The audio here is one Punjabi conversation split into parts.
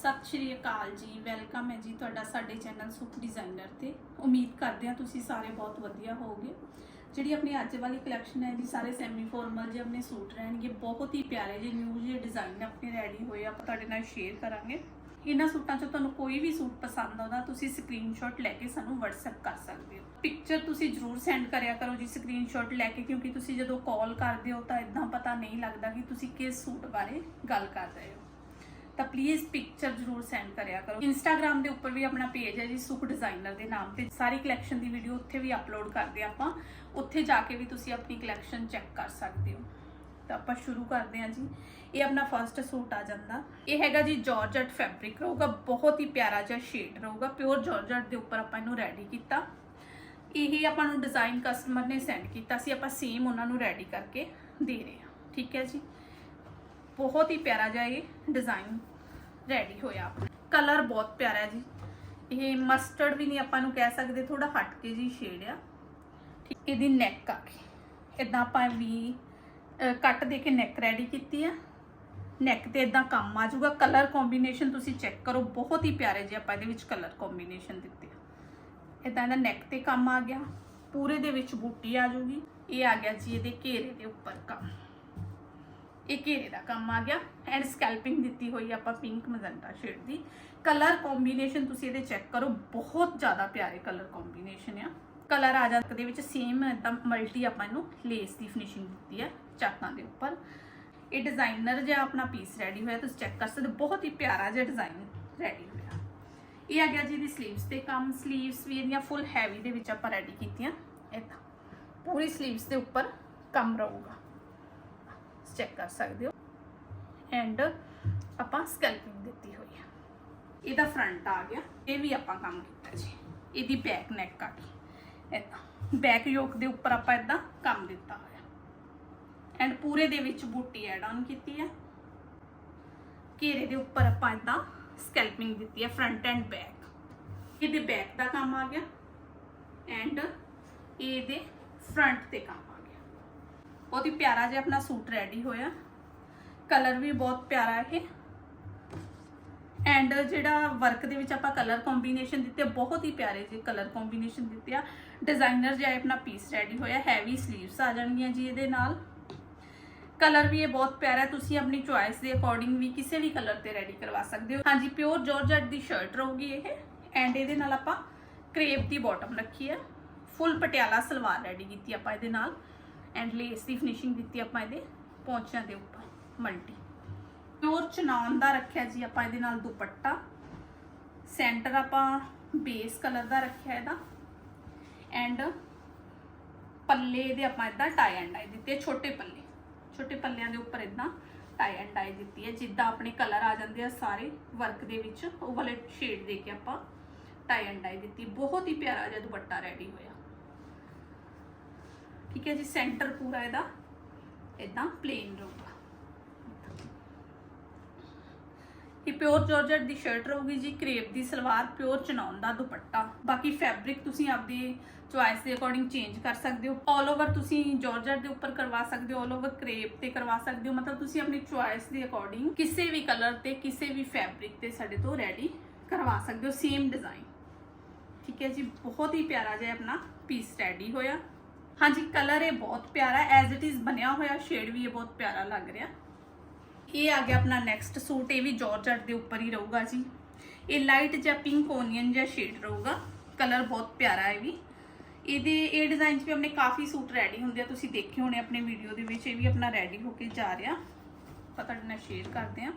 ਸਤਿ ਸ਼੍ਰੀ ਅਕਾਲ ਜੀ, ਵੈਲਕਮ ਹੈ ਜੀ ਤੁਹਾਡਾ ਸਾਡੇ ਚੈਨਲ ਸੁਖ ਡਿਜ਼ਾਈਨਰ ਤੇ। ਉਮੀਦ ਕਰਦੇ ਹਾਂ ਤੁਸੀਂ ਸਾਰੇ ਬਹੁਤ ਵਧੀਆ ਹੋਵੋਗੇ। ਜਿਹੜੀ ਆਪਣੀ ਅੱਜ ਵਾਲੀ ਕਲੈਕਸ਼ਨ ਹੈ ਜੀ, ਸਾਰੇ ਸੈਮੀ ਫਾਰਮਲ ਜੇ ਆਪਣੇ ਸੂਟ ਰਹਿਣਗੇ, ਬਹੁਤ ਹੀ ਪਿਆਰੇ ਜੇ ਨਿਊ ਜਿਹੇ ਡਿਜ਼ਾਈਨ ਆਪਣੇ ਰੈਡੀ ਹੋਏ ਆਪਾਂ ਤੁਹਾਡੇ ਨਾਲ ਸ਼ੇਅਰ ਕਰਾਂਗੇ। ਇਹਨਾਂ ਸੂਟਾਂ 'ਚੋਂ ਤੁਹਾਨੂੰ ਕੋਈ ਵੀ ਸੂਟ ਪਸੰਦ ਆਉਂਦਾ, ਤੁਸੀਂ ਸਕਰੀਨਸ਼ਾਟ ਲੈ ਕੇ ਸਾਨੂੰ WhatsApp ਕਰ ਸਕਦੇ ਹੋ। ਪਿਕਚਰ ਤੁਸੀਂ ਜਰੂਰ ਸੈਂਡ ਕਰਿਆ ਕਰੋ ਜੀ ਸਕਰੀਨਸ਼ਾਟ ਲੈ ਕੇ, ਕਿਉਂਕਿ ਤੁਸੀਂ ਜਦੋਂ ਕਾਲ ਕਰਦੇ ਹੋ ਤਾਂ ਇਦਾਂ ਪਤਾ ਨਹੀਂ ਲੱਗਦਾ ਕਿ ਤੁਸੀਂ ਕਿਸ ਸੂਟ ਬਾਰੇ ਗੱਲ ਕਰ ਰਹੇ ਹੋ। ਤਾਂ ਪਲੀਜ਼ ਪਿਕਚਰ ਜ਼ਰੂਰ ਸੈਂਡ ਕਰਿਆ ਕਰੋ। ਇੰਸਟਾਗ੍ਰam ਦੇ ਉੱਪਰ ਵੀ ਆਪਣਾ ਪੇਜ ਹੈ ਜੀ, ਸੁਖ ਡਿਜ਼ਾਈਨਰ ਦੇ ਨਾਮ ਤੇ। ਸਾਰੀ ਕਲੈਕਸ਼ਨ ਦੀ ਵੀਡੀਓ ਉੱਥੇ ਵੀ ਅਪਲੋਡ ਕਰਦੇ ਹਾਂ ਆਪਾਂ। ਉੱਥੇ ਜਾ ਕੇ ਵੀ ਤੁਸੀਂ ਆਪਣੀ ਕਲੈਕਸ਼ਨ ਚੈੱਕ ਕਰ ਸਕਦੇ ਹੋ। ਤਾਂ ਆਪਾਂ ਸ਼ੁਰੂ ਕਰਦੇ ਹਾਂ ਜੀ। ਇਹ ਆਪਣਾ ਫਰਸਟ ਸੂਟ ਆ ਜਾਂਦਾ। ਇਹ ਹੈਗਾ ਜੀ ਜਾਰਜਟ ਫੈਬਰਿਕ ਰਹੂਗਾ ਬਹੁਤ ਹੀ ਪਿਆਰਾ ਜਿਹਾ ਸ਼ੇਡ ਰਹੂਗਾ। ਪਿਓਰ ਜਾਰਜਟ ਦੇ ਉੱਪਰ ਆਪਾਂ ਇਹਨੂੰ ਰੈਡੀ ਕੀਤਾ। ਇਹ ਆਪਾਂ ਨੂੰ ਡਿਜ਼ਾਈਨ ਕਸਟਮਰ ਨੇ ਸੈਂਡ ਕੀਤਾ ਸੀ। ਆਪਾਂ ਸੇਮ ਉਹਨਾਂ ਨੂੰ ਰੈਡੀ ਕਰਕੇ ਦੇ ਰਹੇ ਹਾਂ। ਠੀਕ ਹੈ ਜੀ। ਬਹੁਤ ਹੀ ਪਿਆਰਾ ਜਿਹਾ ਇਹ ਡਿਜ਼ਾਈਨ ਰੈਡੀ ਹੋਇਆ ਕਲਰ ਬਹੁਤ ਪਿਆਰਾ ਜੀ। ਇਹ ਮਸਟਰਡ ਵੀ ਨਹੀਂ ਆਪਾਂ ਨੂੰ ਕਹਿ ਸਕਦੇ ਥੋੜਾ ਹਟ ਕੇ ਜੀ ਸ਼ੇਡ ਆ। ਠੀਕ, ਇਹਦੀ ਨੈਕ ਆ ਗਈ। ਇਦਾਂ ਆਪਾਂ ਵੀ ਕੱਟ ਦੇ ਕੇ ਨੈਕ ਰੈਡੀ ਕੀਤੀ ਆ। ਨੈਕ ਤੇ ਇਦਾਂ ਕੰਮ ਆ ਜਾਊਗਾ। ਕਲਰ ਕੰਬੀਨੇਸ਼ਨ ਤੁਸੀਂ ਚੈੱਕ ਕਰੋ। ਬਹੁਤ ਹੀ ਪਿਆਰੇ ਜੀ ਆਪਾਂ ਇਹਦੇ ਵਿੱਚ ਕਲਰ ਕੰਬੀਨੇਸ਼ਨ ਦਿੱਤੇ ਆ। ਇਦਾਂ ਦਾ ਨੈਕ ਤੇ ਕੰਮ ਆ ਗਿਆ। ਪੂਰੇ ਦੇ ਵਿੱਚ ਬੂਟੀ ਆ ਜਾਊਗੀ। ਇਹ ਆ ਗਿਆ ਜੀ ਇਹਦੇ ਘੇਰੇ ਦੇ ਉੱਪਰ ਕੰਮ। ਇਹ ਘੇਰੇ ਦਾ ਕੰਮ ਆ ਗਿਆ ਐਂਡ ਸਕੈਲਪਿੰਗ ਦਿੱਤੀ ਹੋਈ ਆਪਾਂ ਪਿੰਕ ਮਜ਼ੰਟਾ ਸ਼ੇਡ ਦੀ। ਕਲਰ ਕੰਬੀਨੇਸ਼ਨ ਤੁਸੀਂ ਇਹਦੇ ਚੈੱਕ ਕਰੋ, ਬਹੁਤ ਜ਼ਿਆਦਾ ਪਿਆਰੇ ਕਲਰ ਕੰਬੀਨੇਸ਼ਨ ਆ। ਕਲਰ ਆ ਜਾਂਦਾ ਦੇ ਵਿੱਚ ਸੇਮ ਇਦਾਂ ਮਲਟੀ ਆਪਾਂ ਇਹਨੂੰ ਲੇਸ ਦੀ ਫਿਨਿਸ਼ਿੰਗ ਦਿੱਤੀ ਆ, ਚਾਕਾਂ ਦੇ ਉੱਪਰ। ਇਹ ਡਿਜ਼ਾਈਨਰ ਜਿਹਾ ਆਪਣਾ ਪੀਸ ਰੈਡੀ ਹੋਇਆ, ਤੁਸੀਂ ਚੈੱਕ ਕਰ ਸਕਦੇ ਬਹੁਤ ਹੀ ਪਿਆਰਾ ਜਿਹਾ ਡਿਜ਼ਾਈਨ ਰੈਡੀ ਹੋਇਆ। ਇਹ ਆ ਗਿਆ ਜੀ ਦੀ ਸਲੀਵਸ ਤੇ ਕੰਮ ਸਲੀਵਸ ਵੀ ਇਹਦੀਆਂ ਫੁੱਲ ਹੈਵੀ ਦੇ ਵਿੱਚ ਆਪਾਂ ਰੈਡੀ ਕੀਤੀਆਂ। ਇਹ ਪੂਰੀ ਸਲੀਵਸ ਦੇ ਉੱਪਰ ਕੰਮ ਰਹੂਗਾ। ਚੈੱਕ ਕਰ ਸਕਦੇ ਹੋ। ਐਂਡ ਆਪਾਂ ਸਕੈਲਪਿੰਗ ਦਿੱਤੀ ਹੋਈ ਹੈ ਇਹਦਾ ਫਰੰਟ ਆ ਗਿਆ। ਇਹ ਵੀ ਆਪਾਂ ਕੰਮ ਕੀਤਾ ਜੀ। ਇਹਦੀ ਬੈਕ ਨੈਕ ਆ ਗਈ। ਇਦਾਂ ਬੈਕ ਯੋਕ ਦੇ ਉੱਪਰ ਆਪਾਂ ਇਦਾਂ ਕੰਮ ਦਿੱਤਾ ਹੋਇਆ। ਐਂਡ ਪੂਰੇ ਦੇ ਵਿੱਚ ਬੂਟੀ ਐਡ ਆਨ ਕੀਤੀ ਹੈ ਘੇਰੇ ਦੇ ਉੱਪਰ ਆਪਾਂ ਇਦਾਂ ਸਕੈਲਪਿੰਗ ਦਿੱਤੀ ਹੈ ਫਰੰਟ ਐਂਡ ਬੈਕ ਇਹਦੇ ਬੈਕ ਦਾ ਕੰਮ ਆ ਗਿਆ। ਐਂਡ ਇਹਦੇ ਫਰੰਟ ਤੇ ਕੰਮ। ਬਹੁਤ ਹੀ ਪਿਆਰਾ ਜਿਹਾ ਆਪਣਾ ਸੂਟ ਰੈਡੀ ਹੋਇਆ ਕਲਰ ਵੀ ਬਹੁਤ ਪਿਆਰਾ ਹੈ ਇਹ ਐਂਡ ਜਿਹੜਾ ਵਰਕ ਦੇ ਵਿੱਚ ਆਪਾਂ ਕਲਰ ਕੰਬੀਨੇਸ਼ਨ ਦਿੱਤੇ ਬਹੁਤ ਹੀ ਪਿਆਰੇ ਜਿਹੇ ਕਲਰ ਕੰਬੀਨੇਸ਼ਨ ਦਿੱਤੇ ਆ ਡਿਜ਼ਾਈਨਰ ਜਿਹਾ ਆਪਣਾ ਪੀਸ ਰੈਡੀ ਹੋਇਆ ਹੈਵੀ 슬ੀਵਸ ਆ ਜਾਣਗੀਆਂ ਜੀ ਇਹਦੇ ਨਾਲ ਕਲਰ ਵੀ ਇਹ ਬਹੁਤ ਪਿਆਰਾ ਤੁਸੀਂ ਆਪਣੀ ਚੁਆਇਸ ਦੇ ਅਕੋਰਡਿੰਗ ਵੀ ਕਿਸੇ ਵੀ ਕਲਰ ਤੇ ਰੈਡੀ ਕਰਵਾ ਸਕਦੇ ਹੋ ਹਾਂਜੀ ਪਿਓਰ ਜਾਰਜਟ ਦੀ ਸ਼ਰਟ ਰਹੂਗੀ ਇਹ ਐਂਡ ਇਹਦੇ ਨਾਲ ਆਪਾਂ ਕਰੇਪ ਦੀ ਬਾਟਮ ਰੱਖੀ ਹੈ ਫੁੱਲ ਪਟਿਆਲਾ ਸਲਵਾਰ ਰੈਡੀ ਕੀਤੀ ਆਪਾਂ ਇਹਦੇ ਨਾਲ ਐਂਡ ਲੇਸ ਦੀ ਫਿਨਿਸ਼ਿੰਗ ਦਿੱਤੀ ਆਪਾਂ ਇਹਦੇ ਪੌਂਚਿਆਂ ਦੇ ਉੱਪਰ, ਮਲਟੀ। ਪਿਓਰ ਚਨਾਨ ਦਾ ਰੱਖਿਆ ਜੀ ਆਪਾਂ ਇਹਦੇ ਨਾਲ ਦੁਪੱਟਾ। ਸੈਂਟਰ ਆਪਾਂ ਬੇਸ ਕਲਰ ਦਾ ਰੱਖਿਆ ਇਹਦਾ। ਐਂਡ ਪੱਲੇ ਦੇ ਆਪਾਂ ਇਦਾਂ ਟਾਈ ਐਂਡ ਆਈ ਦਿੱਤੇ, ਛੋਟੇ ਪੱਲੇ। ਛੋਟੇ ਪੱਲਿਆਂ ਦੇ ਉੱਪਰ ਇਦਾਂ ਟਾਈ ਐਂਡ ਆਈ ਦਿੱਤੀ ਹੈ, ਜਿੱਦਾਂ ਆਪਣੇ ਕਲਰ ਆ ਜਾਂਦੇ ਆ ਸਾਰੇ ਵਰਕ ਦੇ ਵਿੱਚ, ਉਹ ਵਾਲੇ ਸ਼ੇਡ ਦੇ ਕੇ ਆਪਾਂ ਟਾਈ ਐਂਡ ਆਈ ਦਿੱਤੀ। ਬਹੁਤ ਹੀ ਪਿਆਰਾ ਜਿਹਾ ਦੁਪੱਟਾ ਰੈਡੀ ਹੋਇਆ। ਠੀਕ ਹੈ ਜੀ ਸੈਂਟਰ ਪੂਰਾ ਇਹਦਾ। ਇਦਾਂ ਪਲੇਨ ਰਹੂਗਾ। ਇਹ ਪਿਓਰ ਜਾਰਜਟ ਦੀ ਸ਼ਰਟ ਰਹੂਗੀ ਜੀ ਕਰੇਪ ਦੀ ਸਲਵਾਰ ਪਿਓਰ ਚਨੌਨ ਦਾ ਦੁਪੱਟਾ। ਬਾਕੀ ਫੈਬਰਿਕ ਤੁਸੀਂ ਆਪਦੀ ਚੁਆਇਸ ਦੇ ਅਕੋਰਡਿੰਗ ਚੇਂਜ ਕਰ ਸਕਦੇ ਹੋ। ਆਲ ਓਵਰ ਤੁਸੀਂ ਜਾਰਜਟ ਦੇ ਉੱਪਰ ਕਰਵਾ ਸਕਦੇ ਹੋ ਆਲ ਓਵਰ ਕਰੇਪ ਤੇ ਕਰਵਾ ਸਕਦੇ ਹੋ। ਮਤਲਬ ਤੁਸੀਂ ਆਪਣੀ ਚੁਆਇਸ ਦੇ ਅਕੋਰਡਿੰਗ ਕਿਸੇ ਵੀ ਕਲਰ ਤੇ, ਕਿਸੇ ਵੀ ਫੈਬਰਿਕ ਤੇ ਸਾਡੇ ਤੋਂ ਰੈਡੀ ਕਰਵਾ ਸਕਦੇ ਹੋ ਸੇਮ ਡਿਜ਼ਾਈਨ ਠੀਕ ਹੈ ਜੀ, ਬਹੁਤ ਹੀ ਪਿਆਰਾ ਜਿਹਾ ਆਪਣਾ ਪੀਸ ਰੈਡੀ ਹੋਇਆ। ਹਾਂਜੀ ਕਲਰ ਇਹ ਬਹੁਤ ਪਿਆਰਾ ਐਜ਼ ਇਟ ਇਜ਼ ਬਣਿਆ ਹੋਇਆ ਸ਼ੇਡ ਵੀ ਇਹ ਬਹੁਤ ਪਿਆਰਾ ਲੱਗ ਰਿਹਾ। ਇਹ ਆ ਗਿਆ ਆਪਣਾ ਨੈਕਸਟ ਸੂਟ, ਇਹ ਵੀ ਜਾਰਜਟ ਦੇ ਉੱਪਰ ਹੀ ਰਹੂਗਾ ਜੀ। ਇਹ ਲਾਈਟ ਜਾਂ ਪਿੰਕ ਓਨੀਅਨ ਜਿਹਾ ਸ਼ੇਡ ਰਹੂਗਾ ਕਲਰ ਬਹੁਤ ਪਿਆਰਾ ਹੈ ਵੀ। ਇਹਦੇ, ਇਹ ਡਿਜ਼ਾਈਨ 'ਚ ਵੀ ਆਪਣੇ ਕਾਫੀ ਸੂਟ ਰੈਡੀ ਹੁੰਦੇ ਆ, ਤੁਸੀਂ ਦੇਖੇ ਹੋਣੇ ਆਪਣੇ ਵੀਡੀਓ ਦੇ ਵਿੱਚ, ਇਹ ਵੀ ਆਪਣਾ ਰੈਡੀ ਹੋ ਕੇ ਜਾ ਰਿਹਾ। ਆਪਾਂ ਤੁਹਾਡੇ ਨਾਲ ਸ਼ੇਅਰ ਕਰਦੇ ਆ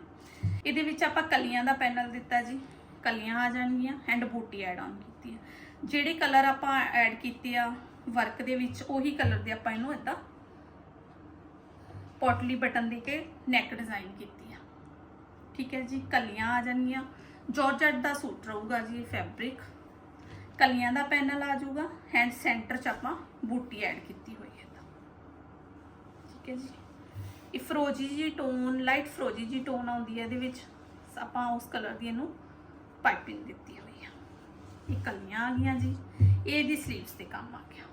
ਇਹਦੇ ਵਿੱਚ ਆਪਾਂ ਕਲੀਆਂ ਦਾ ਪੈਨਲ ਦਿੱਤਾ ਜੀ। ਕਲੀਆਂ ਆ ਜਾਣਗੀਆਂ ਐਂਡ ਬੂਟੀ ਐਡ ਆਨ ਕੀਤੀ ਆ। ਜਿਹੜੇ ਕਲਰ ਆਪਾਂ ਐਡ ਕੀਤੇ ਆ ਵਰਕ ਦੇ ਵਿੱਚ ਉਹੀ ਕਲਰ ਦੇ ਆਪਾਂ ਇਹਨੂੰ ਇਦਾਂ ਪੋਟਲੀ ਬਟਨ ਦੇ ਕੇ ਨੈਕ ਡਿਜ਼ਾਈਨ ਕੀਤੀ ਆ। ਠੀਕ ਹੈ ਜੀ, ਕਲੀਆਂ ਆ ਜਾਣਗੀਆਂ। ਜਾਰਜਟ ਦਾ ਸੂਟ ਰਹੂਗਾ ਜੀ ਇਹ ਫੈਬਰਿਕ ਕਲੀਆਂ ਦਾ ਪੈਨਲ ਆ ਜਾਊਗਾ ਹੈਂਡ ਸੈਂਟਰ 'ਚ ਆਪਾਂ ਬੂਟੀ ਐਡ ਕੀਤੀ ਹੋਈ ਹੈ ਤਾਂ। ਠੀਕ ਹੈ ਜੀ। ਇਹ ਫਰੋਜੀ ਜੀ ਟੋਨ ਲਾਈਟ ਫਰੋਜੀ ਜੀ ਟੋਨ ਆਉਂਦੀ ਹੈ ਇਹਦੇ ਵਿੱਚ। ਆਪਾਂ ਉਸ ਕਲਰ ਦੀ ਇਹਨੂੰ ਪਾਈਪਿੰਗ ਦਿੱਤੀ ਹੋਈ ਆ। ਇਹ ਕਲੀਆਂ ਆ ਗਈਆਂ ਜੀ। ਇਹ ਇਹਦੀ ਸਲੀਵਸ ਤੇ ਕੰਮ ਆ ਗਿਆ।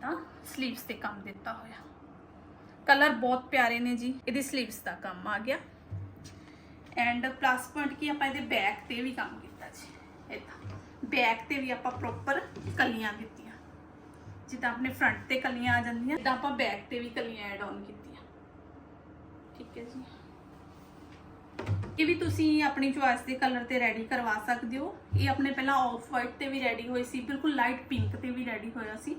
ਇਦਾਂ 슬ੀਵਸ ਤੇ ਕੰਮ ਦਿੱਤਾ ਹੋਇਆ। ਕਲਰ ਬਹੁਤ ਪਿਆਰੇ ਨੇ ਜੀ। ਇਹਦੇ 슬ੀਵਸ ਦਾ ਕੰਮ ਆ ਗਿਆ। ਐਂਡ ਪਲੱਸ ਪੁਆਇੰਟ ਕੀ, ਆਪਾਂ ਇਹਦੇ ਬੈਕ ਤੇ ਵੀ ਕੰਮ ਕੀਤਾ ਜੀ। ਇਦਾਂ ਬੈਕ ਤੇ ਵੀ ਆਪਾਂ ਪ੍ਰੋਪਰ ਕਲੀਆਂ ਦਿੱਤੀਆਂ। ਜਿੱਦਾਂ ਆਪਣੇ ਫਰੰਟ ਤੇ ਕਲੀਆਂ ਆ ਜਾਂਦੀਆਂ, ਤਾਂ ਆਪਾਂ ਬੈਕ ਤੇ ਵੀ ਕਲੀਆਂ ਐਡ ਆਨ ਕੀਤੀਆਂ। ਠੀਕ ਹੈ ਜੀ। ਇਹ ਵੀ ਤੁਸੀਂ ਆਪਣੀ ਚੁਆਇਸ ਦੇ ਕਲਰ ਤੇ ਰੈਡੀ ਕਰਵਾ ਸਕਦੇ ਹੋ। ਇਹ ਆਪਣੇ ਪਹਿਲਾਂ ਆਫ ਵਾਈਟ ਤੇ ਵੀ ਰੈਡੀ ਹੋਏ ਸੀ, ਬਿਲਕੁਲ ਲਾਈਟ ਪਿੰਕ ਤੇ ਵੀ ਰੈਡੀ ਹੋਇਆ ਸੀ।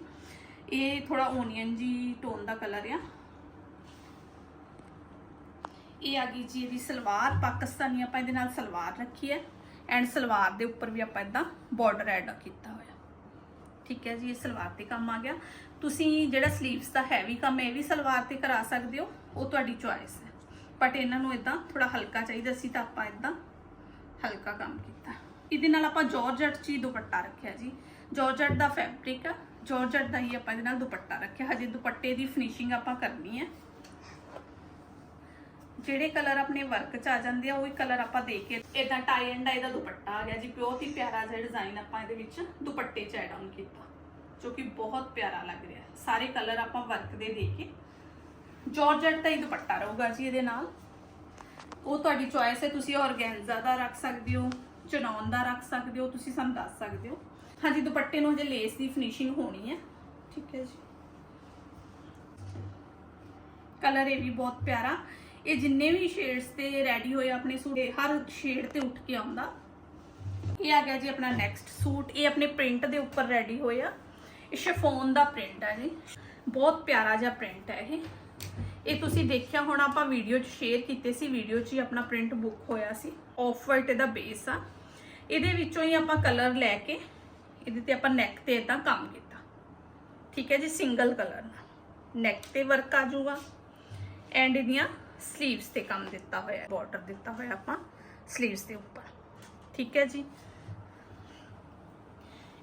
ਇਹ ਥੋੜਾ ਓਨੀਅਨ ਜੀ ਟੋਨ ਦਾ ਕਲਰ ਆ। ਇਹ ਆ ਗਈ ਜੀ ਇਹਦੀ ਸਲਵਾਰ, ਪਾਕਿਸਤਾਨੀ ਆਪਾਂ ਇਹਦੇ ਨਾਲ ਸਲਵਾਰ ਰੱਖੀ ਹੈ। ਐਂਡ ਸਲਵਾਰ ਦੇ ਉੱਪਰ ਵੀ ਆਪਾਂ ਇਦਾਂ ਬਾਰਡਰ ਐਡ ਕੀਤਾ ਹੋਇਆ। ਠੀਕ ਹੈ ਜੀ, ਇਹ ਸਲਵਾਰ ਤੇ ਕੰਮ ਆ ਗਿਆ। ਤੁਸੀਂ ਜਿਹੜਾ ਸਲੀਵਸ ਦਾ ਹੈਵੀ ਕੰਮ ਇਹ ਵੀ ਸਲਵਾਰ ਤੇ ਕਰਾ ਸਕਦੇ ਹੋ। ਉਹ ਤੁਹਾਡੀ ਚੁਆਇਸ ਹੈ। ਬਟ ਇਹਨਾਂ ਨੂੰ ਇਦਾਂ ਥੋੜਾ ਹਲਕਾ ਚਾਹੀਦਾ ਸੀ ਤਾਂ ਆਪਾਂ ਇਦਾਂ ਹਲਕਾ ਕੰਮ ਕੀਤਾ। ਇਹਦੇ ਨਾਲ ਆਪਾਂ ਜਾਰਜਟ ਚ ਹੀ ਦੁਪੱਟਾ ਰੱਖਿਆ ਜੀ। ਜਾਰਜਟ ਦਾ ਫੈਬਰਿਕ ਆ। ਜੋਰਜਟ ਦਾ ਹੀ ਆਪਾਂ ਇਹਦੇ ਨਾਲ ਦੁਪੱਟਾ ਰੱਖਿਆ। ਹਜੇ ਦੁਪੱਟੇ ਦੀ ਫਿਨਿਸ਼ਿੰਗ ਆਪਾਂ ਕਰਨੀ ਹੈ। ਜਿਹੜੇ ਕਲਰ ਆਪਣੇ ਵਰਕ ਚ ਆ ਜਾਂਦੇ ਆ, ਉਹੀ ਕਲਰ ਆਪਾਂ ਦੇ ਕੇ ਇਦਾਂ ਟਾਈ ਐਂਡ ਡਾਈ ਦਾ ਦੁਪੱਟਾ ਆ ਗਿਆ ਜੀ। ਬਹੁਤ ਹੀ ਪਿਆਰਾ ਜਿਹਾ ਡਿਜ਼ਾਈਨ ਆਪਾਂ ਇਹਦੇ ਵਿੱਚ ਦੁਪੱਟੇ ਚ ਐਡ ਆਨ ਕੀਤਾ, ਜੋ ਕਿ ਬਹੁਤ ਪਿਆਰਾ ਲੱਗ ਰਿਹਾ। ਸਾਰੇ ਕਲਰ ਆਪਾਂ ਵਰਕ ਦੇ ਦੇ ਕੇ ਜਾਰਜਟ ਦਾ ਹੀ ਦੁਪੱਟਾ ਰਹੂਗਾ ਜੀ ਇਹਦੇ ਨਾਲ। ਉਹ ਤੁਹਾਡੀ ਚੁਆਇਸ ਹੈ, ਤੁਸੀਂ ਔਰਗੈਂਜ਼ਾ ਦਾ ਰੱਖ ਸਕਦੇ ਹੋ, ਚਨੌਨ ਦਾ ਰੱਖ ਸਕਦੇ ਹੋ, ਤੁਸੀਂ ਸਾਨੂੰ ਦੱਸ ਸਕਦੇ ਹੋ। ਹਾਂਜੀ, ਦੁਪੱਟੇ ਨੂੰ ਜੇ ਲੇਸ ਦੀ ਫਿਨਿਸ਼ਿੰਗ ਹੋਣੀ ਹੈ। ਠੀਕ ਹੈ ਜੀ। ਕਲਰ ਇਹ ਵੀ ਬਹੁਤ ਪਿਆਰਾ। ਇਹ ਜਿੰਨੇ ਵੀ ਸ਼ੇਡਸ ਤੇ ਰੈਡੀ ਹੋਏ ਆਪਣੇ ਸੂਟ ਹਰ ਸ਼ੇਡ ਤੇ ਉੱਠ ਕੇ ਆਉਂਦਾ। ਇਹ ਆ ਗਿਆ ਜੀ ਆਪਣਾ ਨੈਕਸਟ ਸੂਟ। ਇਹ ਆਪਣੇ ਪ੍ਰਿੰਟ ਦੇ ਉੱਪਰ ਰੈਡੀ ਹੋਇਆ ਇਹ ਸ਼ਫੋਨ ਦਾ ਪ੍ਰਿੰਟ ਹੈ ਜੀ। ਬਹੁਤ ਪਿਆਰਾ ਜਿਹਾ ਪ੍ਰਿੰਟ ਹੈ ਇਹ। ਇਹ ਤੁਸੀਂ ਦੇਖਿਆ ਹੁਣ, ਆਪਾਂ ਵੀਡੀਓ 'ਚ ਸ਼ੇਅਰ ਕੀਤੇ ਸੀ। ਵੀਡੀਓ 'ਚ ਹੀ ਆਪਣਾ ਪ੍ਰਿੰਟ ਬੁੱਕ ਹੋਇਆ ਸੀ। ਆਫ ਵਾਈਟ ਇਹਦਾ ਬੇਸ ਆ। ਇਹਦੇ ਵਿੱਚੋਂ ਹੀ ਆਪਾਂ ਕਲਰ ਲੈ ਕੇ ਇਹਦੇ ਤੇ ਆਪਾਂ ਨੈਕ ਤੇ ਇਦਾਂ ਕੰਮ ਕੀਤਾ। ਠੀਕ ਹੈ ਜੀ ਸਿੰਗਲ ਕਲਰ ਨਾਲ। ਨੈਕ ਤੇ ਵਰਕ ਆ ਜਾਊਗਾ ਐਂਡ ਇਹਦੀਆਂ ਸਲੀਵਸ ਤੇ ਕੰਮ ਦਿੱਤਾ ਹੋਇਆ ਬਾਰਡਰ ਦਿੱਤਾ ਹੋਇਆ ਆਪਾਂ ਸਲੀਵਸ ਦੇ ਉੱਪਰ। ਠੀਕ ਹੈ ਜੀ।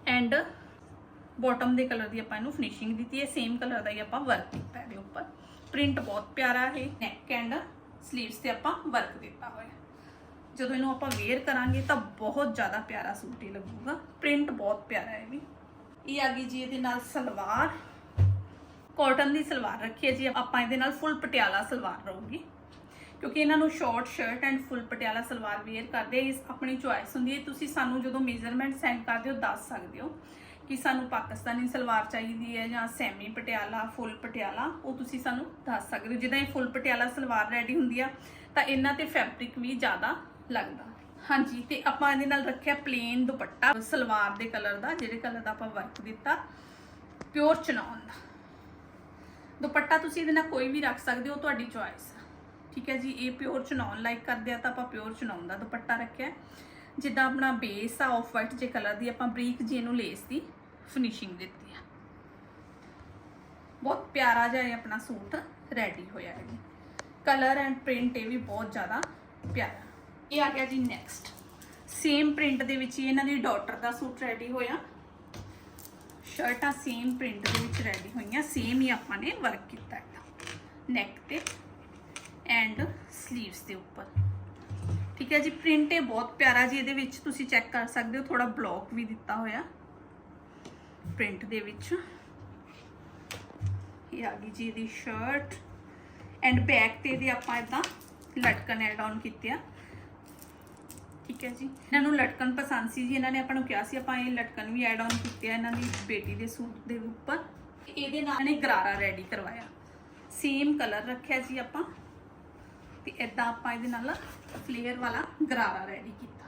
ਐਂਡ ਬਾਟਮ ਦੇ ਕਲਰ ਦੀ ਆਪਾਂ ਇਹਨੂੰ ਫਿਨਿਸ਼ਿੰਗ ਦਿੱਤੀ ਹੈ। ਸੇਮ ਕਲਰ ਦਾ ਹੀ ਆਪਾਂ ਵਰਕ ਕੀਤਾ ਇਹਦੇ ਉੱਪਰ। ਪ੍ਰਿੰਟ ਬਹੁਤ ਪਿਆਰਾ ਹੈ ਨੈਕ ਐਂਡ ਸਲੀਵਸ ਤੇ ਆਪਾਂ ਵਰਕ ਦਿੱਤਾ ਹੋਇਆ। ਜਦੋਂ ਇਹਨੂੰ ਆਪਾਂ ਵੇਅਰ ਕਰਾਂਗੇ ਤਾਂ ਬਹੁਤ ਜ਼ਿਆਦਾ ਪਿਆਰਾ ਸੂਟ ਹੀ ਲੱਗੂਗਾ। ਪ੍ਰਿੰਟ ਬਹੁਤ ਪਿਆਰਾ ਹੈ ਵੀ। ਇਹ ਆ ਗਈ ਜੀ ਇਹਦੇ ਨਾਲ ਸਲਵਾਰ। ਕਾਟਨ ਦੀ ਸਲਵਾਰ ਰੱਖੀ ਹੈ ਜੀ। ਆਪਾਂ ਇਹਦੇ ਨਾਲ ਫੁੱਲ ਪਟਿਆਲਾ ਸਲਵਾਰ ਰਹੂਗੀ। ਕਿਉਂਕਿ ਇਹਨਾਂ ਨੂੰ short shirt and full Patiala salwar wear ਕਰਦੇ ਇਸ ਆਪਣੀ ਚੁਆਇਸ ਹੁੰਦੀ ਹੈ। ਤੁਸੀਂ ਸਾਨੂੰ ਜਦੋਂ ਮੇਜ਼ਰਮੈਂਟ ਸੈਂਡ ਕਰਦੇ ਹੋ, ਦੱਸ ਸਕਦੇ ਹੋ ਕਿ ਸਾਨੂੰ ਪਾਕਿਸਤਾਨੀ ਸਲਵਾਰ ਚਾਹੀਦੀ ਹੈ ਜਾਂ ਸੈਮੀ ਪਟਿਆਲਾ ਫੁੱਲ ਪਟਿਆਲਾ, ਉਹ ਤੁਸੀਂ ਸਾਨੂੰ ਦੱਸ ਸਕਦੇ ਹੋ। ਜਿੱਦਾਂ ਇਹ ਫੁੱਲ ਪਟਿਆਲਾ ਸਲਵਾਰ ਰੈਡੀ ਹੁੰਦੀ ਆ, ਤਾਂ ਇਹਨਾਂ ਤੇ ਫੈਬਰਿਕ ਵੀ ਜ਼ਿਆਦਾ ਲੱਗਦਾ। ਹਾਂਜੀ, ਤੇ ਆਪਾਂ ਇਹਦੇ ਨਾਲ ਰੱਖਿਆ ਪਲੇਨ ਦੁਪੱਟਾ, ਸਲਵਾਰ ਦੇ ਕਲਰ ਦਾ, ਜਿਹੜੇ ਕਲਰ ਦਾ ਆਪਾਂ ਵਰਕ ਦਿੱਤਾ ਪਿਓਰ ਚਨੌਨ ਦਾ। ਦੁਪੱਟਾ ਤੁਸੀਂ ਇਹਦੇ ਨਾਲ ਕੋਈ ਵੀ ਰੱਖ ਸਕਦੇ ਹੋ ਤੁਹਾਡੀ ਚੁਆਇਸ ਠੀਕ ਹੈ ਜੀ, ਇਹ ਪਿਓਰ ਚਨੌਨ ਲਾਈਕ ਕਰਦੇ ਆ ਤਾਂ ਆਪਾਂ ਪਿਓਰ ਚਨੌਨ ਦਾ ਦੁਪੱਟਾ ਰੱਖਿਆ। ਜਿੱਦਾਂ ਆਪਣਾ ਬੇਸ ਆ ਆਫ ਵਾਈਟ ਜੇ ਕਲਰ ਦੀ ਆਪਾਂ ਬਰੀਕ ਜੀ ਇਹਨੂੰ ਲੇਸ ਦੀ ਫਿਨਿਸ਼ਿੰਗ ਦਿੱਤੀ ਆ। ਬਹੁਤ ਪਿਆਰਾ ਜਿਹਾ ਇਹ ਆਪਣਾ ਸੂਟ ਰੈਡੀ ਹੋਇਆ ਹੈ ਜੀ। ਕਲਰ ਐਂਡ ਪ੍ਰਿੰਟ ਇਹ ਵੀ ਬਹੁਤ ਜ਼ਿਆਦਾ ਪਿਆਰਾ। ਇਹ ਆ ਗਿਆ ਜੀ ਨੈਕਸਟ ਸੇਮ ਪ੍ਰਿੰਟ ਦੇ ਵਿੱਚ ਹੀ ਇਹਨਾਂ ਦੀ ਡਾਟਰ ਦਾ ਸੂਟ ਰੈਡੀ ਹੋਇਆ। ਸ਼ਰਟਾਂ ਸੇਮ ਪ੍ਰਿੰਟ ਦੇ ਵਿੱਚ ਰੈਡੀ ਹੋਈਆਂ ਸੇਮ ਹੀ ਆਪਾਂ ਨੇ ਵਰਕ ਕੀਤਾ ਹੈ ਨੈਕ ਤੇ ਐਂਡ ਸਲੀਵਸ ਦੇ ਉੱਪਰ। ਠੀਕ ਹੈ ਜੀ ਪ੍ਰਿੰਟ ਇਹ ਬਹੁਤ ਪਿਆਰਾ ਜੀ, ਇਹਦੇ ਵਿੱਚ ਤੁਸੀਂ ਚੈੱਕ ਕਰ ਸਕਦੇ ਹੋ ਥੋੜਾ ਬਲੌਕ ਵੀ ਦਿੱਤਾ ਹੋਇਆ। ਪ੍ਰਿੰਟ ਦੇ ਵਿੱਚ। ਇਹ ਆ ਗਈ ਜੀ ਇਹਦੀ ਸ਼ਰਟ ਐਂਡ ਬੈਕ ਤੇ ਇਹਦੇ ਆਪਾਂ ਇਦਾਂ ਲਟਕਣ ਐਡ ਆਨ ਕੀਤੇ ਆ। ਠੀਕ ਹੈ ਜੀ। ਇਹਨਾਂ ਨੂੰ ਲਟਕਣ ਪਸੰਦ ਸੀ ਜੀ। ਇਹਨਾਂ ਨੇ ਆਪਾਂ ਨੂੰ ਕਿਹਾ ਸੀ, ਆਪਾਂ ਇਹ ਲਟਕਣ ਵੀ ਐਡ ਆਨ ਕੀਤੇ ਆ ਇਹਨਾਂ ਦੀ ਬੇਟੀ ਦੇ ਸੂਟ ਦੇ ਉੱਪਰ। ਇਹਦੇ ਨਾਲ ਨੇ ਗਰਾਰਾ ਰੈਡੀ ਕਰਵਾਇਆ। ਸੇਮ ਕਲਰ ਰੱਖਿਆ ਜੀ ਆਪਾਂ। ਤੇ ਇਦਾਂ ਆਪਾਂ ਇਹਦੇ ਨਾਲ ਫਲੇਅਰ ਵਾਲਾ ਗਰਾਰਾ ਰੈਡੀ ਕੀਤਾ।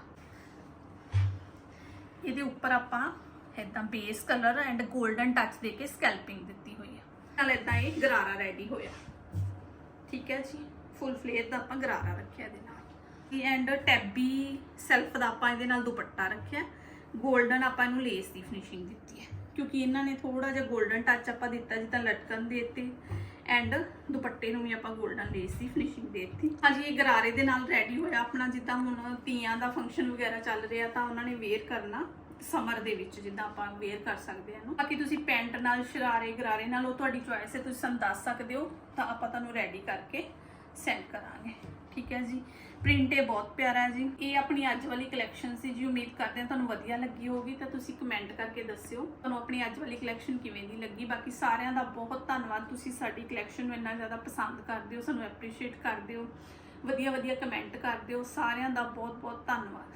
ਇਹਦੇ ਉੱਪਰ ਆਪਾਂ ਇਦਾਂ base colour and golden touch ਦੇ ਕੇ ਸਕੈਲਪਿੰਗ ਦਿੱਤੀ ਹੋਈ ਆ। ਨਾਲ ਇਦਾਂ ਇਹ ਗਰਾਰਾ ਰੈਡੀ ਹੋਇਆ। ਠੀਕ ਹੈ ਜੀ। ਫੁੱਲ ਫਲੇਅਰ ਦਾ ਆਪਾਂ ਗਰਾਰਾ ਰੱਖਿਆ ਇਹਦੇ ਨਾਲ। ਐਂਡ ਟੈਬੀ ਸੈਲਫ ਦਾ ਆਪਾਂ ਇਹਦੇ ਨਾਲ ਦੁਪੱਟਾ ਰੱਖਿਆ। ਗੋਲਡਨ ਆਪਾਂ ਇਹਨੂੰ ਲੇਸ ਦੀ ਫਿਨਿਸ਼ਿੰਗ ਦਿੱਤੀ ਹੈ। ਕਿਉਂਕਿ ਇਹਨਾਂ ਨੇ ਥੋੜਾ ਜਿਹਾ ਗੋਲਡਨ ਟੱਚ ਆਪਾਂ ਦਿੱਤਾ ਜਿੱਦਾਂ ਲਟਕਣ ਦੇ ਤੇ। ਐਂਡ ਦੁਪੱਟੇ ਨੂੰ ਵੀ ਆਪਾਂ ਗੋਲਡਨ ਲੇਸ ਦੀ ਫਿਨਿਸ਼ਿੰਗ ਦੇ ਦਿੱਤੀ। ਹਾਂਜੀ, ਇਹ ਗਰਾਰੇ ਦੇ ਨਾਲ ਰੈਡੀ ਹੋਇਆ ਆਪਣਾ। ਜਿੱਦਾਂ ਹੁਣ ਤੀਆਂ ਦਾ ਫੰਕਸ਼ਨ ਵਗੈਰਾ ਚੱਲ ਰਿਹਾ ਤਾਂ ਉਹਨਾਂ ਨੇ ਵੇਅਰ ਕਰਨਾ। ਸਮਰ ਦੇ ਵਿੱਚ ਜਿੱਦਾਂ ਆਪਾਂ ਵੇਅਰ ਕਰ ਸਕਦੇ ਆ ਨੂੰ ਬਾਕੀ ਤੁਸੀਂ ਪੈਂਟ ਨਾਲ, ਸ਼ਰਾਰੇ, ਗਰਾਰੇ ਨਾਲ ਉਹ ਤੁਹਾਡੀ ਚੋਇਸ ਹੈ। ਤੁਸੀਂ ਸਾਨੂੰ ਦੱਸ ਸਕਦੇ ਹੋ ਤਾਂ ਆਪਾਂ ਤੁਹਾਨੂੰ ਰੈਡੀ ਕਰਕੇ ਸੈਂਡ ਕਰਾਂਗੇ। ਠੀਕ ਹੈ ਜੀ। ਪ੍ਰਿੰਟ ਇਹ ਬਹੁਤ ਪਿਆਰਾ ਹੈ ਜੀ। ਇਹ ਆਪਣੀ ਅੱਜ ਵਾਲੀ ਕਲੈਕਸ਼ਨ ਸੀ ਜੀ। ਉਮੀਦ ਕਰਦੇ ਹਾਂ ਤੁਹਾਨੂੰ ਵਧੀਆ ਲੱਗੀ ਹੋਗੀ ਤਾਂ ਤੁਸੀਂ ਕਮੈਂਟ ਕਰਕੇ ਦੱਸਿਓ। ਤੁਹਾਨੂੰ ਆਪਣੀ ਅੱਜ ਵਾਲੀ ਕਲੈਕਸ਼ਨ ਕਿਵੇਂ ਦੀ ਲੱਗੀ। ਬਾਕੀ ਸਾਰਿਆਂ ਦਾ ਬਹੁਤ ਧੰਨਵਾਦ। ਤੁਸੀਂ ਸਾਡੀ ਕਲੈਕਸ਼ਨ ਨੂੰ ਇੰਨਾ ਜ਼ਿਆਦਾ ਪਸੰਦ ਕਰਦੇ ਹੋ, ਸਾਨੂੰ ਐਪਰੀਸ਼ੀਏਟ ਕਰਦੇ ਹੋ। ਵਧੀਆ ਵਧੀਆ ਕਮੈਂਟ ਕਰਦੇ ਹੋ। ਸਾਰਿਆਂ ਦਾ ਬਹੁਤ ਬਹੁਤ ਧੰਨਵਾਦ।